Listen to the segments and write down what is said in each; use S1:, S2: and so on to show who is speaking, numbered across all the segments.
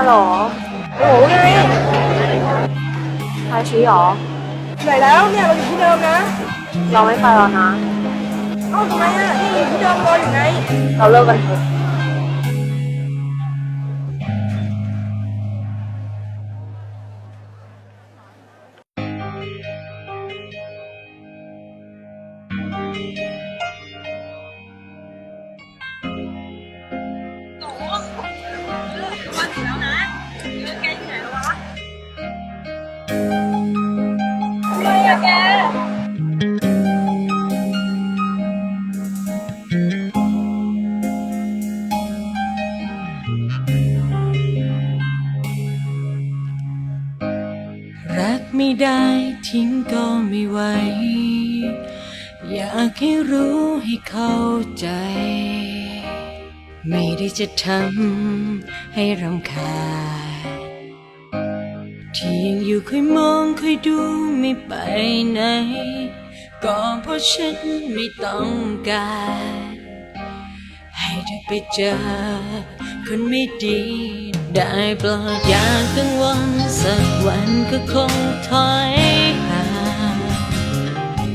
S1: ฮัลโหล
S2: โอ้โหไง
S1: ใครชี้หรอ
S2: ไหนแล้วเนี่ยเราอยู่ที่เดิมนะ
S1: เราไม่ไปแล้วนะ
S2: เอ้าทำไมอะนี่อยู่ที่เดิมรออยู่ไง
S1: เราเลิกกันเถอะ
S2: ไม่
S3: ได้ทิ้งก็ไม่ไหว อยากให้รู้ให้เข้าใจ ไม่ได้จะทำให้รำคาญที่ยังอยู่คอยมองคอยดูไม่ไปไหน ก็เพราะฉันไม่ต้องการ ให้เธอไปเจอ คนไม่ดี ได้ปรดอย่ากังวลสักวันก็คงถอยห่าง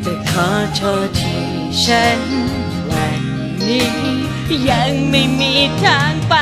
S3: แต่ขอโทษที่ฉันวันนี้ ยังไม่มีทางไป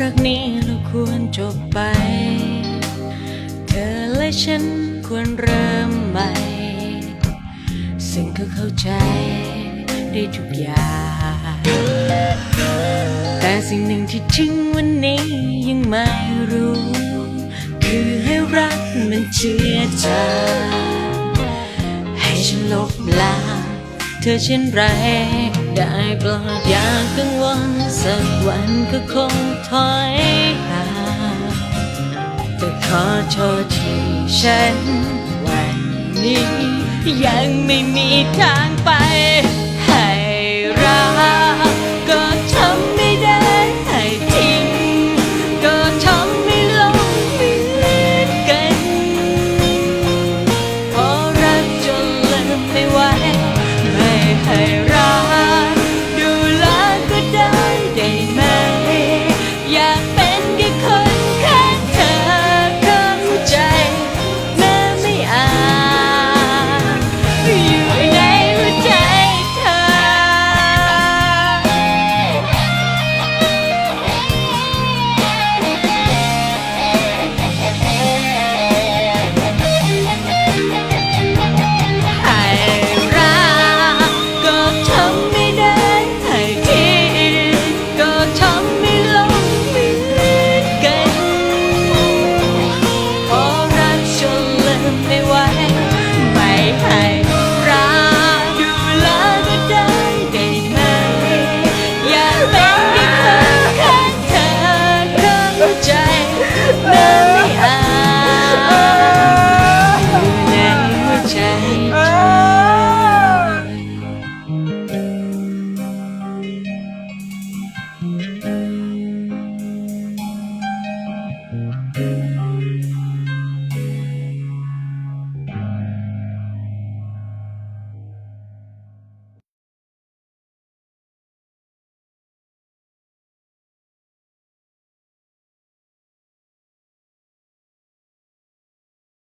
S3: รักนี้เราควรจบไป เธอและฉันควรเริ่มใหม่ ซึ่งก็เข้าใจได้ทุกอย่าง แต่สิ่งหนึ่งที่ถึงวันนี้ยังไม่รู้ คือให้รักมันเชื่อใจให้ฉันลบล้าง เธอเช่นไร ได้โปรดอย่ากังวลสักวันก็คงถอยห่างแต่ขอโทษที่ฉัน วันนี้ ยังไม่มีทางไป